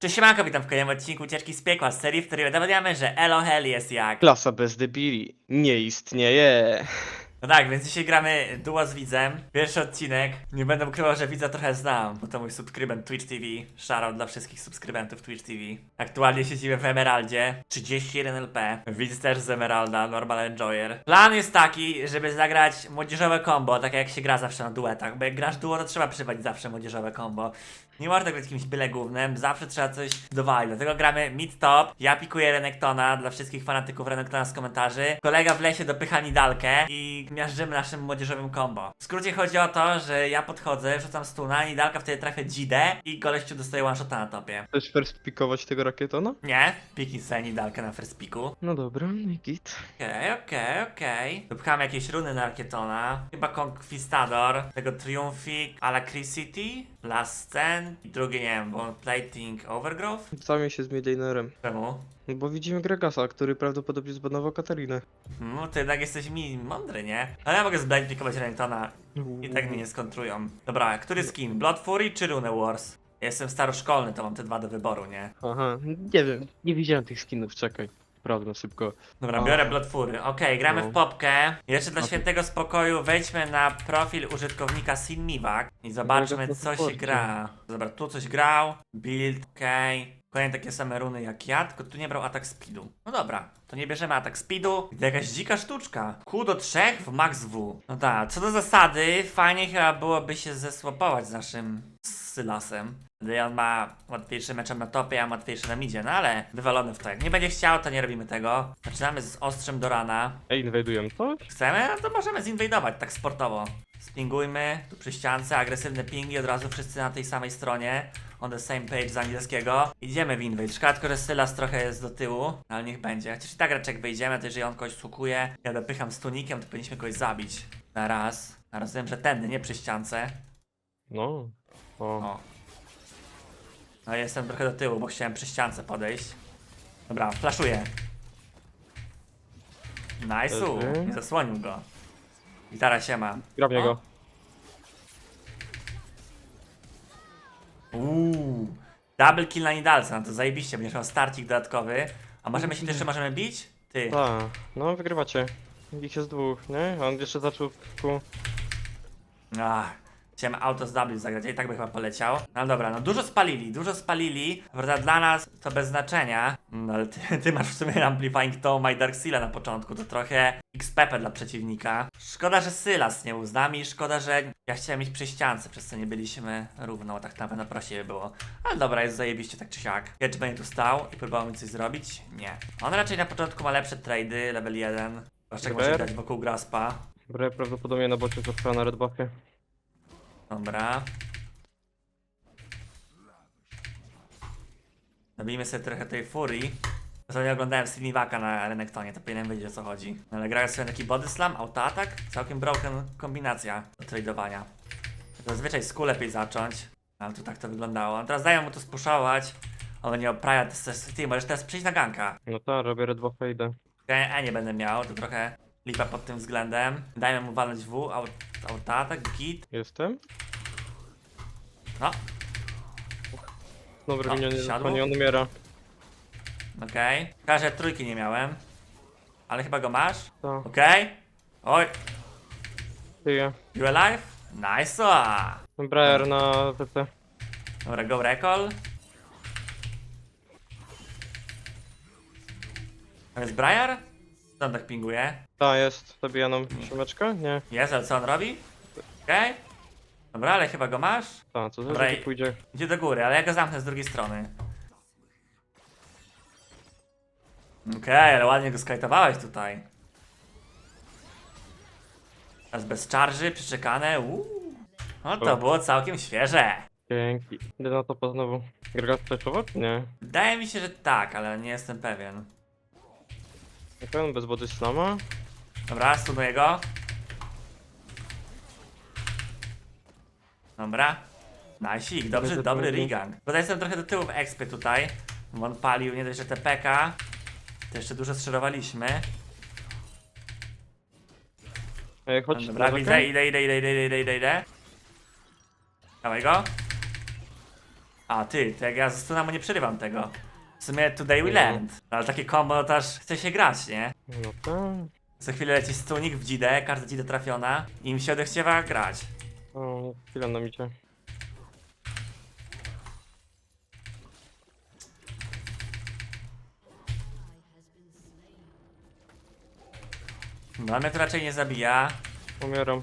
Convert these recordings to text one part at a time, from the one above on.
Cześć siemanko, witam w kolejnym odcinku Ucieczki z Piekła, z serii, w której udowodniamy, że Elo Hell jest jak. Klasa bez debili nie istnieje. No tak, więc dzisiaj gramy duo z widzem. Pierwszy odcinek. Nie będę ukrywał, że widza trochę znam, bo to mój subskrybent Twitch TV. Shoutout dla wszystkich subskrybentów Twitch TV. Aktualnie siedzimy w Emeraldzie. 31 LP. Widz też z Emeralda, Normal Enjoyer. Plan jest taki, żeby zagrać młodzieżowe combo, tak jak się gra zawsze na duetach, bo jak grasz duo, to trzeba przywalić zawsze młodzieżowe combo. Nie można grać jakimś byle głównym, zawsze trzeba coś dowalić. Dlatego gramy mid-top. Ja pikuję Renektona dla wszystkich fanatyków Renektona z komentarzy. Kolega w lesie dopycha Nidalkę i miażdżymy naszym młodzieżowym combo. W skrócie chodzi o to, że ja podchodzę, rzucam stuna, Nidalka wtedy trafia Dzidę i goleściu dostaje one shota na topie. Chcesz first pikować tego rakietona? Nie, piknij sobie Nidalkę na first piku. No dobra, git. Okej, okej, okej. Dopchamy jakieś runy na Arkietona. Chyba Conquistador, tego Triumphik, Alacrity, Last Stand i drugie, nie wiem, Bone Plating Overgrowth? Zamień się z Midlanerem. Czemu? No bo widzimy Gregasa, który prawdopodobnie zbanował Katarinę. No, ty jednak jesteś mi mądry, nie? Ale ja mogę zblindpikować Renegtona i tak mnie nie skontrują. Dobra, który skin? Blood Fury czy Rune Wars? Ja Jestem staroszkolny, to mam te dwa do wyboru, nie? Aha, nie wiem, nie widziałem tych skinów, czekaj. Prawda, szybko. Dobra, biorę Blood Fury. Okej, gramy No. w popkę. Jeszcze dla świętego spokoju wejdźmy na profil użytkownika Sinmiwak i zobaczmy Mega co się gra. Dobra, tu coś grał. Build, okej. Kolejne takie same runy jak ja, tylko tu nie brał atak speedu. No dobra, to nie bierzemy atak speedu. To jakaś dzika sztuczka. Q do 3 w max W. No tak, co do zasady, fajnie chyba byłoby się zesłapować z naszym Sylasem. Gdy on ma łatwiejszy meczem na topie, a łatwiejszy na midzie, no ale wywalony w to. Jak nie będzie chciał, to nie robimy tego. Zaczynamy z ostrzem do rana. Ej, inwajduję coś? Chcemy? No to możemy zinwajdować tak sportowo. Spingujmy, tu przy ściance, agresywne pingi, od razu wszyscy na tej samej stronie. On the same page z angielskiego. Idziemy w invade. Szkoda tylko, że Sylas trochę jest do tyłu, ale niech będzie. Chociaż i tak raczej jak wejdziemy, to jeżeli on kogoś sukuje, ja dopycham stunikiem, to powinniśmy kogoś zabić. Na raz. A rozumiem, że tędy, nie przy ściance. No. O. O. No jestem trochę do tyłu, bo chciałem przy ściance podejść. Dobra, flaszuję. Nice'u, nie zasłonił go. Gitara się ma. Gra w niego. Uuu. Double kill na Nidalce, no to zajebiście, będziesz miał starcik dodatkowy. A możemy się jeszcze możemy bić? Ty. A, no wygrywacie. Ich jest dwóch, nie? A on jeszcze zaczął ku... Ach, chciałem auto z W zagrać, i tak by chyba poleciał. No dobra, no dużo spalili, dużo spalili. Prawda, dla nas to bez znaczenia. No ale ty, ty masz w sumie Amplifying Tome i Dark Seala na początku, to trochę XP dla przeciwnika. Szkoda, że Sylas nie był z nami, szkoda, że ja chciałem iść przy ściance, przez co nie byliśmy równo, tak na pewno by było. Ale dobra, jest zajebiście tak czy siak. Edge będzie tu stał i próbował mi coś zrobić? Nie. On raczej na początku ma lepsze trady, level 1. Zwłaszcza jak może grać wokół Graspa. Bre prawdopodobnie na bocie została na red buffie. Dobra. Zabijmy sobie trochę tej furii. Ostatnio oglądałem Slimivaka na Renektonie, to powinienem wiedzieć o co chodzi. Ale grając sobie taki body slam, autoatak, całkiem broken kombinacja do tradowania. Zazwyczaj z lepiej zacząć, ale tu tak to wyglądało. Teraz dają mu to spuszować. On nie opraja, to jest- ty możesz teraz przyjść na ganka. No tak, robię red idę. E, e nie będę miał, to trochę lipa pod tym względem. Dajmy mu walnąć W, aut- autoatak, git. Jestem? No, Dobra, O, minion, siadło? nie, on umiera. Okej. Okay. że trójki nie miałem. Ale chyba go masz? Tak, Okej. Oj, tyję. you alive? Nice. Briar na TT. Dobra, go recall. Tam jest Briar? Co on tak pinguje? Ta jest, zabija nam siódemeczkę? Nie. Jest, ale co on robi? Okej. Dobra, ale chyba go masz. Ta, co Dobra, i- pójdzie. Idzie do góry, ale ja go zamknę z drugiej strony. Okej, ale ładnie go skajtowałeś tutaj. Teraz bez czarży, przyczekane. Uuu. No to O. było całkiem świeże. Dzięki. Idę na topa znowu. Gregas flashował czy nie? Wydaje mi się, że tak, ale nie jestem pewien. Pewien, bez body slama? Dobra, stunuję go. Dobra. Najsik, dobry, Dobry. Rigang. Tutaj jestem trochę do tyłu w expy tutaj. bo On palił nie dość, że TPK. To jeszcze dużo strzelowaliśmy. Ej, chodź Dobra, na widzę, rzekę. idę, idę, idę, idę, idę, idę, idę. Dawaj go. A ty, to jak ja ze Stunamo nie przerywam tego. W sumie today we No. land. Ale takie combo no to aż chce się grać, nie? No tak. Co chwilę leci stunik w dzidę, każda dzida trafiona i im się odechciewa grać. O, chwilę nam idzie. No mnie to raczej nie zabija. Umieram.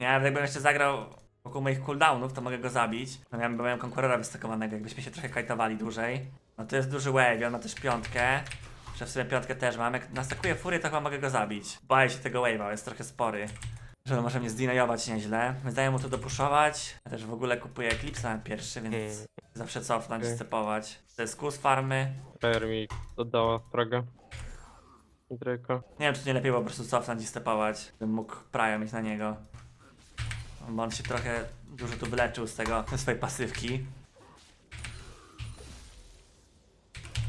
Nie, ale jakbym jeszcze zagrał wokół moich cooldownów, to mogę go zabić. No miałem, miałem konkurora wystakowanego, jakbyśmy się trochę kajtowali dłużej. No to jest duży wave, on ma też piątkę. Że w sumie piątkę też mam. Jak nastakuję furię, to chyba mogę go zabić. Boję się tego wave'a, jest trochę spory. Że on może mnie zdinajować nieźle. Wydaje mu to dopuszować. Ja też w ogóle kupuję Eclipse na pierwszy, więc Mm. zawsze cofnąć, Okej. stepować. To jest kus farmy. Player mi oddała. Drake'a. Nie wiem, czy nie lepiej po prostu cofnąć i stepować, bym mógł prajo mieć na niego. Bo on się trochę dużo tu wyleczył z tego, ze swojej pasywki.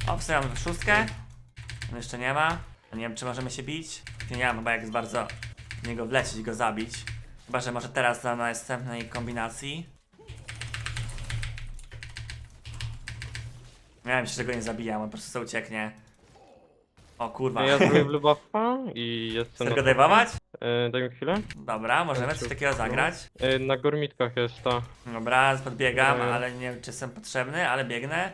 O, wstawiam w szóstkę. On jeszcze nie ma. Nie wiem, czy możemy się bić. Nie, mam chyba jak z bardzo w niego wlecieć i go zabić. Chyba, że może teraz na następnej kombinacji. Nie wiem, czy tego nie zabijam, on po prostu ucieknie. O kurwa. No ja zrobię blue buffa i jestem Chcesz na go dajwować? E, daj mi chwilę. Dobra, możemy coś takiego zagrać. E, na gormitkach jest ta. Dobra, podbiegam, Dobra. ale nie wiem czy jestem potrzebny, ale biegnę.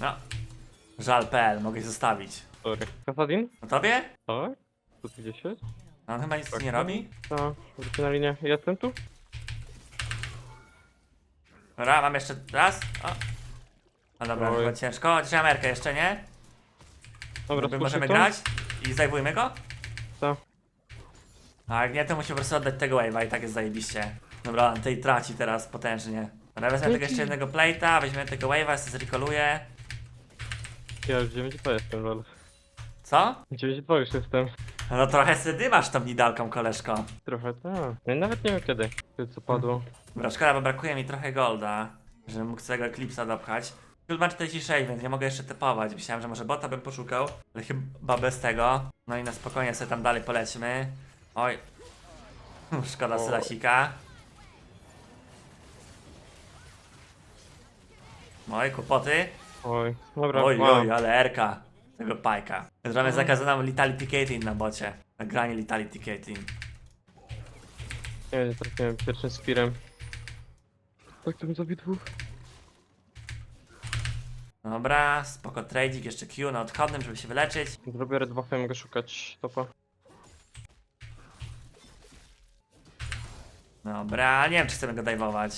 No. Żal.pl, mogę się zostawić. Sorry. Kasadin? No tobie? Tak? Tu gdzieś jest? No, On chyba nic Tak, nie no. robi. Tak, wrócę na linię. Jestem tu? Dobra, mam jeszcze raz. O. No dobra, Oj. chyba ciężko. Dzisiaj Amerykę jeszcze, nie? Dobra, Jakby możemy grać i zajmujmy go? Tak. A jak nie, to musimy po prostu oddać tego wave'a i tak jest zajebiście. Dobra, on tej traci teraz potężnie. Dobra, wezmę tego jeszcze jednego plate'a, weźmiemy tego wave'a, sobie zrekoluję. Ja już 9-2 jestem, lol. Co? 9-2 już jestem. No trochę sydy masz tą nidalką, koleżko. Trochę tak. No i nawet nie wiem kiedy. Kiedy co padło. Dobra, szkoda, bo brakuje mi trochę golda, żebym mógł swojego Eclipse'a dopchać. Field ma 46, więc nie mogę jeszcze typować. Myślałem, że może bota bym poszukał, ale chyba bez tego. No i na spokojnie sobie tam dalej polećmy. Oj. Szkoda. Sylasika. Oj, kłopoty. Oj, dobra. Oj, oj, ale Erka. Tego pajka. Więc mamy zakazaną Litality Caitlyn na bocie. Nagranie Litality Caitlyn. Nie, nie trafiłem pierwszym spirem. Tak, to bym zabił dwóch. Dobra, spoko trading, jeszcze Q na odchodnym, żeby się wyleczyć. Zrobię red buffem, mogę szukać topa. Dobra, nie wiem czy chcemy go dajwować.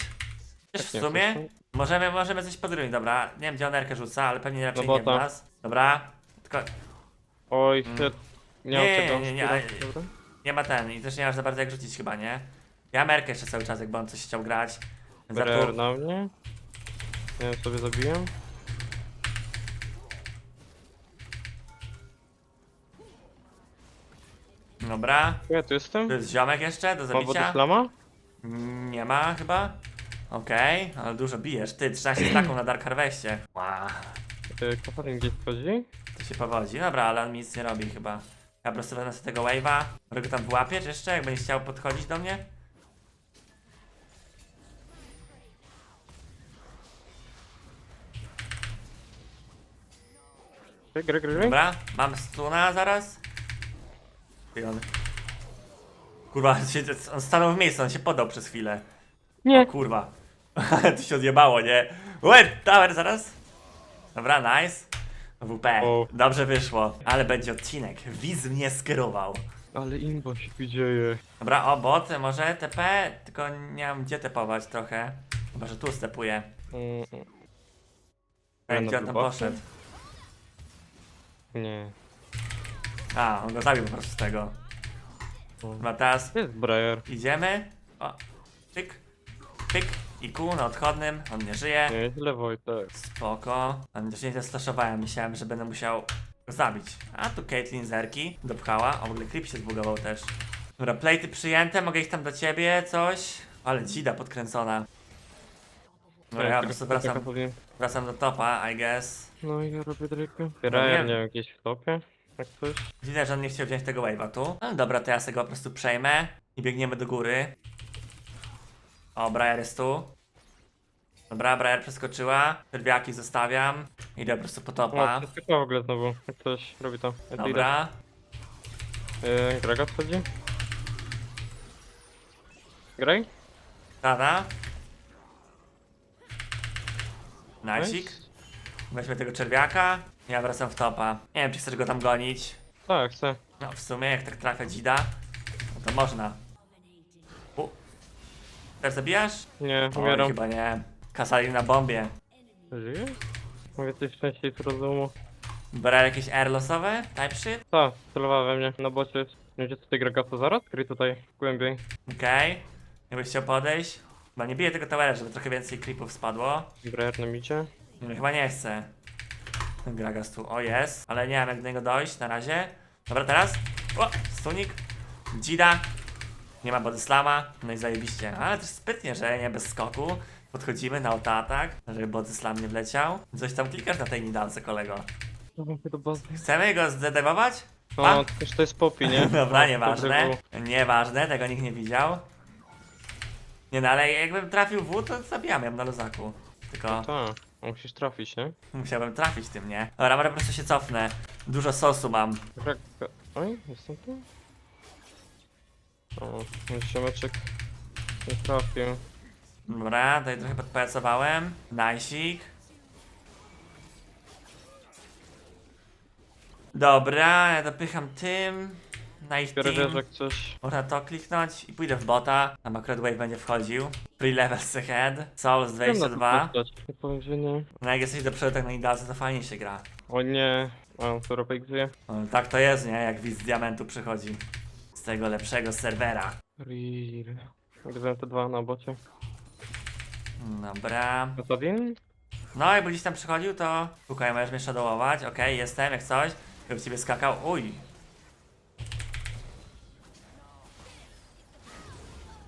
Wiesz, w nie, sumie możemy, możemy coś podrywać, dobra. Nie wiem gdzie on Erkę rzuca, ale pewnie raczej No nie w nas. Dobra, tylko Oj, Mm. shit. Nie, Nie, nie, nie, ale- Dobra. nie ma ten i też nie masz za bardzo jak rzucić chyba, nie? Ja mam Erkę jeszcze cały czas, jakby on coś chciał grać. Za Berer pół... na mnie. Nie wiem, sobie zabiję. Dobra, Ja tu jestem. tu jest ziomek jeszcze do Ma wodę zabicia. Nie ma chyba. Okej, ale dużo bijesz. Ty, 13 staków na Dark Harvestie. Wow. Yy, Kataryn gdzieś wchodzi. To się powodzi. Dobra, ale on mi nic nie robi chyba. Ja po prostu wezmę sobie tego wave'a. Mogę go tam wyłapieć jeszcze, jak będzie chciał podchodzić do mnie? Gry, gry, gry. Dobra, mam stuna zaraz. On... Kurwa, się, on stanął w miejscu, on się podał przez chwilę. Nie. O kurwa. to się odjebało, nie? Wait, tower zaraz. Dobra, nice. WP. O. Dobrze wyszło. Ale będzie odcinek. Wiz mnie skierował. Ale imba się tu dzieje. Dobra, o bot, może TP, tylko nie mam gdzie tepować trochę. Chyba, że tu stepuję. Mm. Ej, na gdzie on tam poszedł? Nie. A, on go zabił po prostu z tego. Chyba teraz Jest Briar. idziemy. O, pyk, pyk. I kół na odchodnym, on nie żyje. Nie, źle Wojtek. Spoko. A też nie zastaszowałem, myślałem, że będę musiał go zabić. A tu Caitlyn zerki dopchała. O, w ogóle creep się zbugował też. Dobra, platy przyjęte, mogę ich tam do ciebie, coś. Ale dzida podkręcona. Dobra, ja po prostu wracam, wracam do topa, I guess. No i ja robię Drake'a. nie Briar, nie wiem, gdzieś w topie. Jak coś. Widzę, że on nie chciał wziąć tego wave'a tu. No dobra, to ja sobie go po prostu przejmę i biegniemy do góry. O, Briar jest tu. Dobra, Briar przeskoczyła. Czerwiaki zostawiam. Idę po prostu po topa. Przeskoczyła w ogóle znowu. Jak ktoś robi to. Dobra. Yy, wchodzi? Greg? Tada. Najsik. Nice. Weźmy tego czerwiaka. Ja wracam w topa. Nie wiem, czy chcesz go tam gonić. Tak, chcę. No, w sumie, jak tak trafia dzida, no to można. U. Też zabijasz? Nie, Oj, umieram. chyba nie. Kasali na bombie. Żyje? Mówię coś szczęściej z rozumu. Brał jakieś air losowe? Type shit? Ta, celowała we mnie. Na bocie jest. Nie będzie tutaj Grega to zaraz? Kryj tutaj głębiej. Okej. Jakbyś chciał podejść? Chyba nie biję tego towera, żeby trochę więcej creepów spadło. Briar na micie. Nie, chyba nie chcę. Ten Gragas tu. O, jest. Ale nie wiem jak do niego dojść na razie. Dobra, teraz. O, stunik. Dzida. Nie ma bodyslama. No i zajebiście. Ale też sprytnie, że nie bez skoku. Podchodzimy na autoatak, żeby bodyslam nie wleciał. Coś tam klikasz na tej nidalce, kolego. Chcemy go zdedewować? No, też to jest popi, nie? Dobra, No, nieważne. Nieważne, tego nikt nie widział. Nie no, ale jakbym trafił w, to zabijam ją na luzaku. Tylko Tak, musisz trafić, nie? musiałbym trafić tym, nie? Dobra, może po prostu się cofnę. Dużo sosu mam. Greg... Oj, jestem tu? O, mój siomeczek nie trafił. Dobra, tutaj trochę podpajacowałem. Najsik. Dobra, ja dopycham tym. Nice Biorę team. coś. Można to kliknąć i pójdę w bota. Tam akurat wave będzie wchodził. Free levels ahead. Souls Wiem na to 22. postać. Nie powiem, że nie. No jak jesteś do przodu tak na idalce, to fajnie się gra. O nie. A, to Ropek żyje. No, tak to jest, nie? Jak widz z diamentu przychodzi. Z tego lepszego serwera. Real. Gdybym te dwa na bocie. Dobra. Gotowi? No jakby gdzieś tam przychodził, to... Słuchaj, możesz mnie shadowować. Okej, jestem, jak coś. W ciebie skakał. Uj.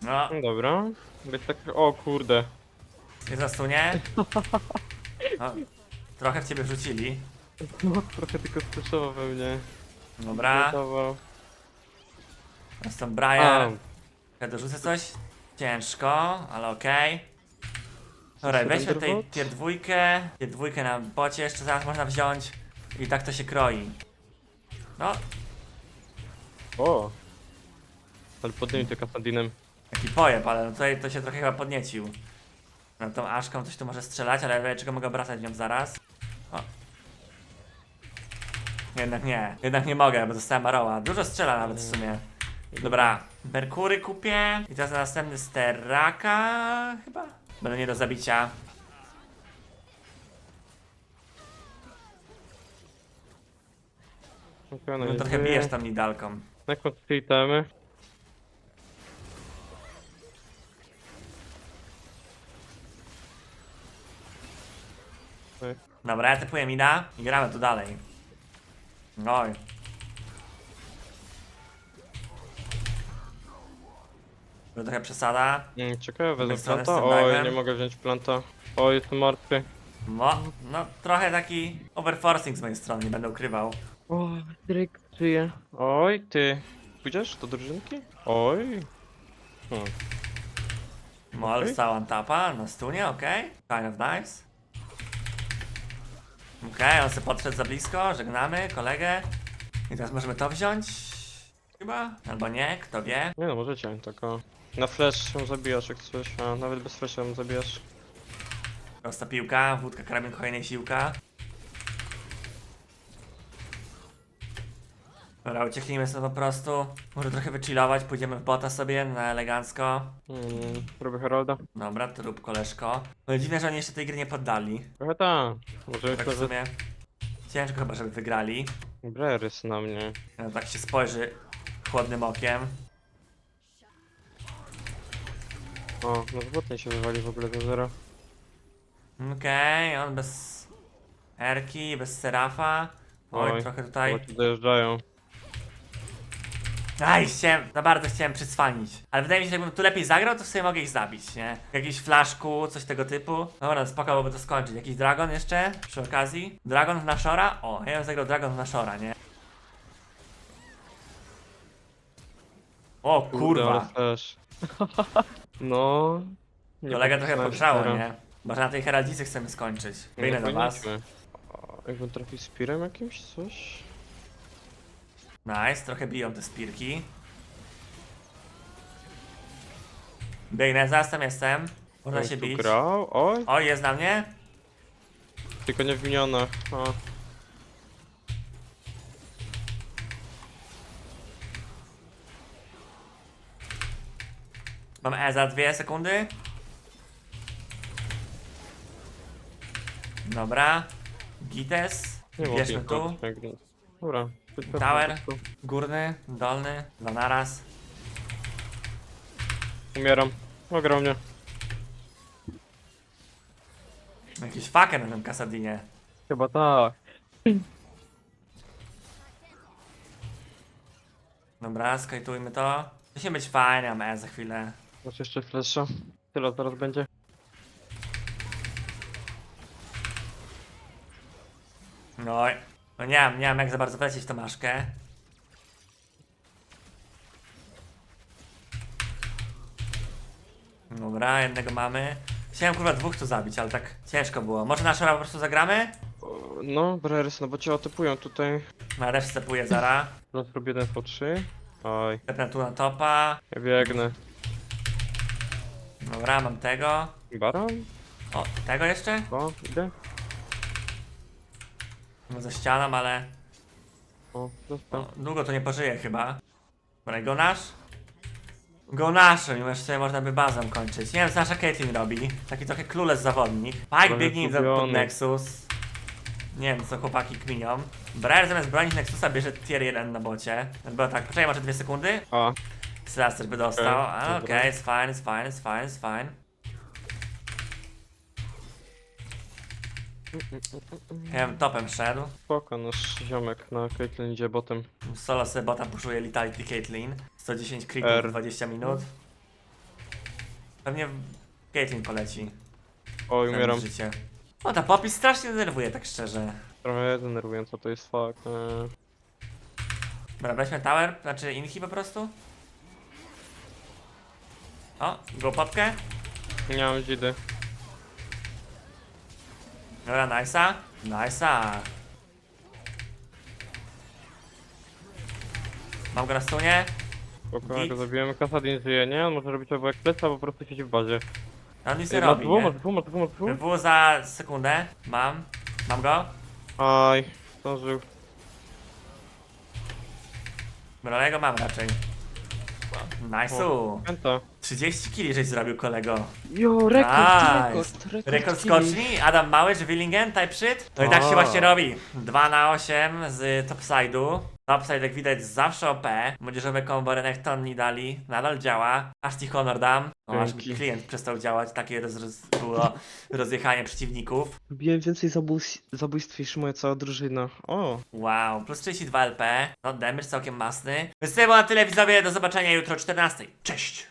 No, No dobra. Być tak... O kurde. nie zastunie. No, trochę w ciebie wrzucili. No, trochę tylko speszował we mnie. Dobra. Gotował. Jestem Brian. Ja dorzucę coś? Ciężko, ale okej. Dobra, Siedem weźmy tutaj robot? tier dwójkę. Tier dwójkę na bocie jeszcze zaraz można wziąć. I tak to się kroi. No, o. Ale podnieś to Kasadinem. Taki pojeb, ale no tutaj to się trochę chyba podniecił. No tą Aszką coś tu może strzelać, ale czego mogę obracać nią zaraz? O. Jednak nie, jednak nie mogę, bo dostałem Maroła. Dużo strzela nawet w sumie. Dobra, Merkury kupię. I teraz następny Steraka chyba? Będę nie do zabicia. Okay, No trochę bijesz tam nidalką. Mam te Oj. Dobra, ja typuję mina i gramy tu dalej. Oj. To trochę przesada. Mm, ciekawe, wezmę planta? Oj, nie mogę wziąć planta. Oj, jestem martwy. No, no trochę taki overforcing z mojej strony, nie będę ukrywał. O, Drake żyje. Oj, ty. Pójdziesz do drużynki? Oj. Hmm. Mol Okej. dostał on tapa na stunie, okej. Kind of nice. Okej, on sobie podszedł za blisko, żegnamy kolegę. I teraz możemy to wziąć? Chyba? Albo nie, kto wie. Nie no, możecie, tylko... Na flash ją zabijasz jak coś, a nawet bez flasha ją zabijasz. Prosta piłka, wódka, karabin, kolejnej siłka. Dobra, ucieknijmy sobie po prostu. Może trochę wychillować, pójdziemy w bota sobie na elegancko. Mm, robię Heralda. Dobra, to rób koleżko. No dziwne, że oni jeszcze tej gry nie poddali. Trochę tak. Może Tak w sumie ciężko chyba, żeby wygrali. Brerys na mnie. No, tak się spojrzy chłodnym okiem. O, no zwrotnie się wywali w ogóle do zera. Okej, on bez Erki, bez Serafa. Oj, Oj, trochę tutaj. Chyba ci dojeżdżają. Aj, chciałem, za bardzo chciałem przycwanić. Ale wydaje mi się, że jakbym tu lepiej zagrał, to sobie mogę ich zabić, nie? Jakiś flaszku, coś tego typu. Dobra, spoko byłoby to skończyć. Jakiś dragon jeszcze przy okazji. Dragon w Nashora? O, ja bym zagrał dragon w Nashora, nie? O kurwa. no. Nie Kolega trochę Spira. nie? Może na tej heraldzicy chcemy skończyć. Nie, no do was. powinniśmy. A, Jakbym trafił Spirem jakimś, coś? Nice, trochę biją te spirki. Biegnę, zaraz tam jestem. Można się tu bić. grał? Oj, O, jest na mnie? tylko nie w minionach. A. Mam E za dwie sekundy. Dobra. Gites. Nie Bierzmy tu. chodzić jak Tower. po prostu. Górny, dolny, dwa naraz. Umieram. Ograł mnie. Jakiś fucker na tym Kasadinie. Chyba tak. Dobra, skajtujmy to. Musi być fajnie, E za chwilę. Masz jeszcze flesza. Tyle zaraz będzie. No, no nie mam, nie mam jak za bardzo wlecieć w tą maszkę. Dobra, jednego mamy. Chciałem kurwa dwóch tu zabić, ale tak ciężko było. Może na szora po prostu zagramy? O, No, Breres, no bo cię otypują tutaj. Na też stepuję zara. Teraz robię 1 po 3. Oj, Stepnę tu na topa. ja biegnę. Dobra, mam tego. Baran? O, tego jeszcze? O, idę. Ze ścianą, ale O, długo to nie pożyje chyba. Dobra, go nasz? Go nasz, mimo że sobie można by bazę kończyć. Nie wiem, co nasza Caitlyn robi. Taki trochę clueless zawodnik. Pike Trochę biegnie za pod. Nexus. Nie wiem, co chłopaki kminią. Briar zamiast bronić Nexusa bierze tier 1 na bocie. Bo tak, poczekaj może dwie sekundy. A, Slaster by dostał. Okej, A, dobra. Okej, it's fine, it's fine, it's fine, it's fine. Ja bym topem szedł. spoko, nasz ziomek na Caitlyn idzie botem. Solo sobie bota puszuje Litality Caitlyn. 110 creepów R. w 20 minut. Pewnie Caitlyn poleci. Oj, umieram. Życie. O, ta Poppy strasznie denerwuje, tak szczerze. Trochę denerwujące to jest fakt. Eee, Dobra, weźmy tower, znaczy inhi po prostu. O, go popkę. nie mam dzidy. Dobra, nice'a. Nice'a. Mam go na stunie. Spoko, Git. go zabiłem. Kasadin żyje, nie? On może robić albo jak pleca, albo po prostu siedzi w bazie. On nic nie Ej, robi, dwóch, nie? ma dwóch, ma dwóch, ma dwóch. W za sekundę. Mam. Mam go. Aj, zdążył. Dobra, ale ja go mam raczej. Nice'u. Pęta. 30 kili żeś zrobił kolego. Jo, rekord, Nice. rekord, rekord. Rekord skoczni, Adam Mały, czy Willingen, type shit? No i tak się właśnie robi. 2 na 8 z topside'u. Topside jak widać zawsze OP. Młodzieżowe combo Renekton nie dali. Nadal działa. Aż ci honor dam. O, aż mi Dzięki. klient przestał działać. Takie roz, roz, było rozjechanie przeciwników. Robiłem więcej zabójstw, zabójstw niż moja cała drużyna. O, Wow, plus 32 LP. No damage całkiem masny. Więc to było na tyle widzowie. Do zobaczenia jutro o 14. Cześć!